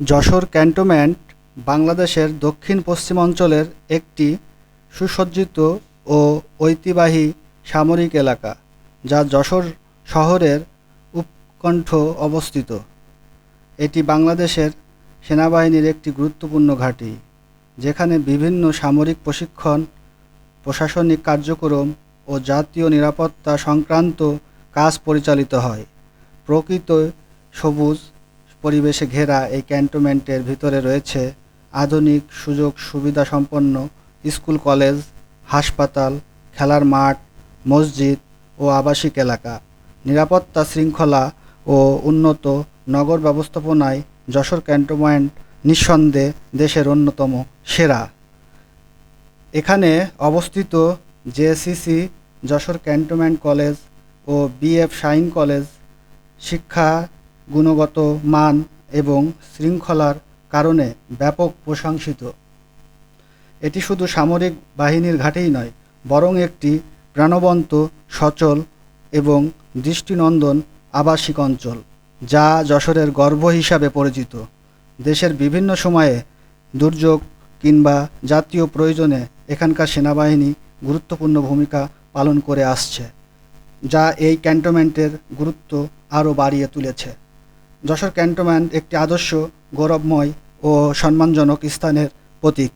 Jessore cantonment বাংলাদেশের দক্ষিণ পশ্চিমাঞ্চলের একটি সুসজ্জিত ও ঐতিবাহী সামরিক এলাকা, যা যশোর শহরের উপকণ্ঠ অবস্থিত। এটি বাংলাদেশের সেনাবাহিনীর একটি গুরুত্বপূর্ণ ঘাঁটি, যেখানে বিভিন্ন সামরিক প্রশিক্ষণ, প্রশাসনিক কার্যক্রম ও জাতীয় নিরাপত্তা সংক্রান্ত কাজ পরিচালিত হয়। প্রকৃত সবুজ পরিবেশে ঘেরা এই ক্যান্টনমেন্টের ভিতরে রয়েছে আধুনিক সুযোগ সুবিধা সম্পন্ন স্কুল, কলেজ, হাসপাতাল, খেলার মাঠ, মসজিদ ও আবাসিক এলাকা। নিরাপত্তা শৃঙ্খলা ও উন্নত নগর ব্যবস্থাপনায় যশোর ক্যান্টনমেন্ট নিঃসন্দেহে দেশের অন্যতম সেরা। এখানে অবস্থিত জেএসসিসি যশোর ক্যান্টনমেন্ট কলেজ ও বিএফ শাইন কলেজ শিক্ষা গুণগত মান এবং শৃঙ্খলার কারণে ব্যাপক প্রশংসিত। এটি শুধু সামরিক বাহিনীর ঘাটেই নয়, বরং একটি প্রাণবন্ত, সচল এবং দৃষ্টিনন্দন আবাসিক অঞ্চল, যা যশোরের গর্ব হিসাবে পরিচিত। দেশের বিভিন্ন সময়ে দুর্যোগ কিংবা জাতীয় প্রয়োজনে এখানকার সেনাবাহিনী গুরুত্বপূর্ণ ভূমিকা পালন করে আসছে, যা এই ক্যান্টনমেন্টের গুরুত্ব আরও বাড়িয়ে তুলেছে। যশোর ক্যান্টনমেন্ট একটি আদর্শ গৌরবময় ও সম্মানজনক স্থানের প্রতীক।